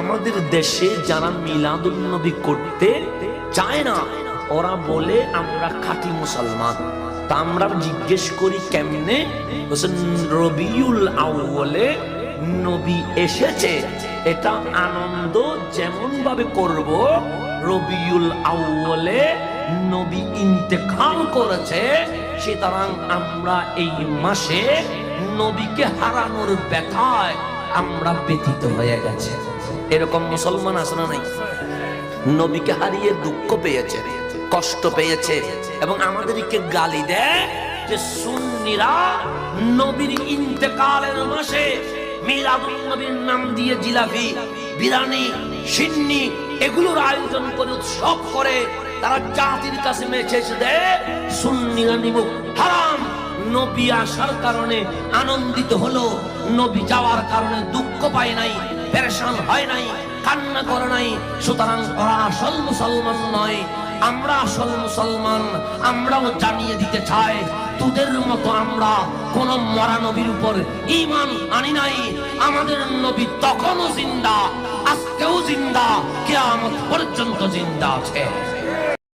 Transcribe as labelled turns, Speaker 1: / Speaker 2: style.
Speaker 1: আমাদের দেশে যারা মিলাদুল নবী করতে চায় না, ওরা বলে, আমরা খাঁটি মুসলমান। তা আমরা জিজ্ঞেস করি, কেমনে? রবিউল আউ্বলে নবী এসেছে। এটা আনন্দ যেমন ভাবে করব, রবিউল আউ্বলে নবী ইন্তেকাল করেছে, সুতরাং আমরা এই মাসে নবীকে হারানোর ব্যথায় আমরা ব্যথিত হয়ে গেছে। এরকম মুসলমান আছে না নাই? নবীকে হারিয়ে দুঃখ পেয়েছে, কষ্ট পেয়েছে এবং আমাদেরকে গালি দেয় যে সুন্নিরা নবীর ইন্তেকালের মাসে মিলাদুল নবীর নাম দিয়ে জিলাপি বিরানি সিন্নি এগুলোর আয়োজন করে, উৎসব করে, তারা জাতির কাছে মেছেছে দেয়, সুন্নিরা নিমুখ হারাম! নবী আসার কারণে আনন্দিত হলো, নবী যাওয়ার কারণে দুঃখ পায় নাই। পেরেশান হয় নাই, কান্না করে নাই, সুতরাং ওরা আসল মুসলমান নয়। আমরা আসল মুসলমান, আমরাও জানিয়ে দিতে চাই, তোদের মতো আমরা কোন মরা নবীর উপর ইমান আনি নাই। আমাদের নবী তখনও জিন্দা, আজকেও জিন্দা, কেয়ামত পর্যন্ত জিন্দা আছে।